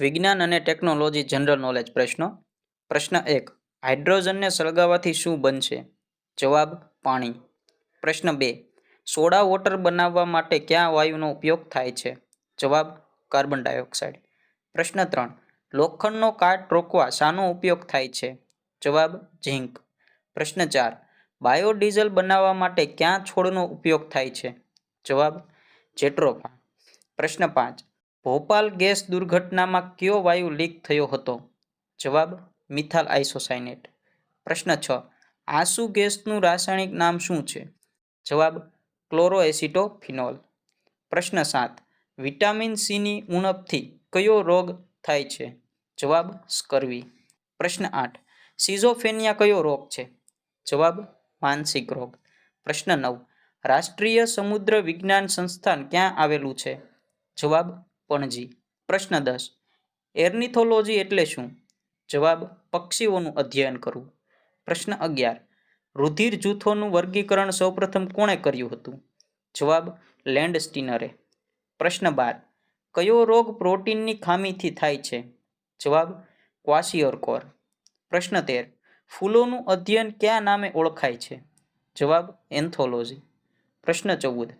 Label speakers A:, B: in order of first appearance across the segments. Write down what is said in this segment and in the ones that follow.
A: વિજ્ઞાન અને technology general knowledge પ્રશ્નો. પ્રશ્ન એક, હાઇડ્રોજનને સળગાવવાથી શું બનશે? જવાબ, પાણી. પ્રશ્ન બે, સોડા વોટર બનાવવા માટે કયા વાયુનો ઉપયોગ થાય છે? જવાબ, કાર્બન ડાયોક્સાઇડ. પ્રશ્ન ત્રણ, લોખંડનો કાટ રોકવા શાનો ઉપયોગ થાય છે? જવાબ, ઝીંક. પ્રશ્ન ચાર, બાયોડીઝલ બનાવવા માટે ક્યાં છોડનો ઉપયોગ થાય છે? જવાબ જેટ્રોફા પ્રશ્ન પાંચ ભોપાલ ગેસ દુર્ઘટનામાં કયો વાયુ લીક થયો હતો? જવાબ મિથાલ આઇસોસાયનેટ પ્રશ્ન છ, આંસુ ગેસનું રાસાયણિક નામ શું છે? જવાબ, ક્લોરોએસિટોફિનોલ. પ્રશ્ન સાત, વિટામિન સીની ઉણપથી કયો રોગ થાય છે? જવાબ, સ્કર્વી. પ્રશ્ન આઠ, સિઝોફેનિયા કયો રોગ છે? જવાબ, માનસિક રોગ. પ્રશ્ન નવ, રાષ્ટ્રીય સમુદ્ર વિજ્ઞાન સંસ્થાન ક્યાં આવેલું છે? જવાબ પણજી. પ્રશ્ન દસ. એર્નિથોલોજી એટલે શું? જવાબ, પક્ષીઓનું અધ્યયન કરવું. પ્રશ્ન અગિયાર. રુધિર જૂથોનું વર્ગીકરણ સૌપ્રથમ કોણે કર્યું હતું? જવાબ લેન્ડ સ્ટીનરે પ્રશ્ન બાર. કયો રોગ પ્રોટીનની ખામીથી થાય છે? જવાબ, ક્વાસિયોરકોર. પ્રશ્ન તેર. ફૂલોનું અધ્યયન કયા નામે ઓળખાય છે? જવાબ, એન્થોલોજી. પ્રશ્ન ચૌદ.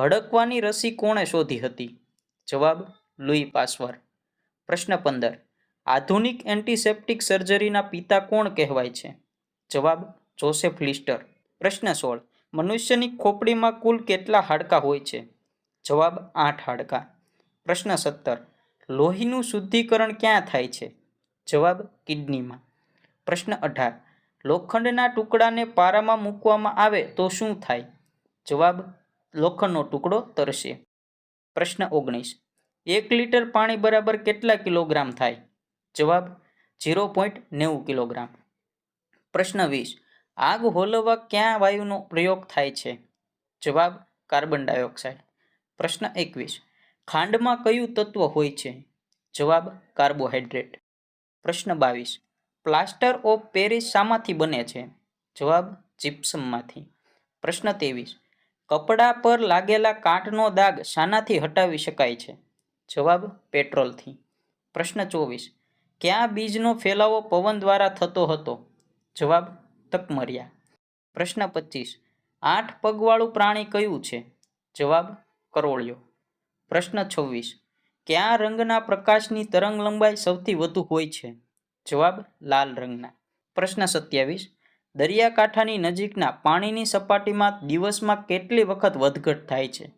A: હડકવાની રસી કોણે શોધી હતી? જવાબ લુઈ પાસવર. પ્રશ્ન પંદર, આધુનિક એન્ટિસેપ્ટિક સર્જરીના પિતા કોણ કહેવાય છે? જવાબ જોસેફ લિસ્ટર. પ્રશ્ન સોળ, મનુષ્યની ખોપડીમાં કુલ કેટલા હાડકાં હોય છે? જવાબ આઠ હાડકાં. પ્રશ્ન સત્તર, લોહીનું શુદ્ધિકરણ ક્યાં થાય છે? જવાબ કિડનીમાં. પ્રશ્ન અઢાર, લોખંડના ટુકડાને પારામાં મૂકવામાં આવે તો શું થાય? જવાબ લોખંડનો ટુકડો તરશે. પ્રશ્ન ઓગણીસ. એક લીટર પાણી બરાબર કેટલા કિલોગ્રામ થાય? જવાબ, ઝીરો પોઈન્ટ નેવું કિલોગ્રામ. પ્રશ્ન વીસ. આગ હોલવવા ક્યાં વાયુનો પ્રયોગ થાય છે? જવાબ, કાર્બન ડાયોક્સાઇડ. પ્રશ્ન એકવીસ. ખાંડમાં કયું તત્વ હોય છે? જવાબ કાર્બોહાઈડ્રેટ પ્રશ્ન બાવીસ. પ્લાસ્ટર ઓફ પેરિસ શામાંથી બને છે? જવાબ જીપ્સમમાંથી પ્રશ્ન ત્રેવીસ. કપડા પર લાગેલા કાંટનો દાગ શાનાથી હટાવી શકાય છે? જવાબ, પેટ્રોલથી. પ્રશ્ન ચોવીસ. ક્યાં બીજનો ફેલાવો પવન દ્વારા થતો હતો? જવાબ, તકમરિયા. પ્રશ્ન પચીસ. આઠ પગવાળું પ્રાણી કયું છે? જવાબ, કરોળિયો. પ્રશ્ન છવ્વીસ. ક્યાં રંગના પ્રકાશની તરંગ લંબાઈ સૌથી વધુ હોય છે? જવાબ, લાલ રંગના. પ્રશ્ન સત્યાવીસ. દરિયાકાંઠાની નજીકના પાણીની સપાટીમાં દિવસમાં કેટલી વખત વધઘટ થાય છે?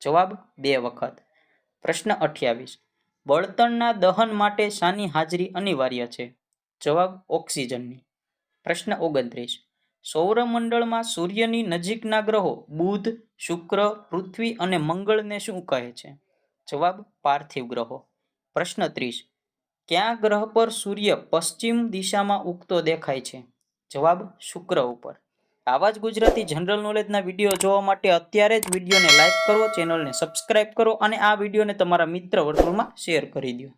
A: જવાબ, બે વખત. પ્રશ્ન અઠ્યાવીસ. બળતણના દહન માટે શાની હાજરી અનિવાર્ય છે? જવાબ, ઓક્સિજનની. પ્રશ્ન ઓગણત્રીસ. સૌરમંડળમાં સૂર્યની નજીકના ગ્રહો બુધ, શુક્ર, પૃથ્વી અને મંગળને શું કહે છે? જવાબ, પાર્થિવ ગ્રહો. પ્રશ્ન ત્રીસ. કયા ગ્રહ પર સૂર્ય પશ્ચિમ દિશામાં ઉગતો દેખાય છે? જવાબ શુક્ર ઉપર. આવા જ ગુજરાતી જનરલ નોલેજના વીડિયો જોવા માટે અત્યારે જ વિડીયોને લાઇક કરો ચેનલને સબસ્ક્રાઇબ કરો અને આ વિડીયોને તમારા મિત્ર વર્તુળમાં શેર કરી દો.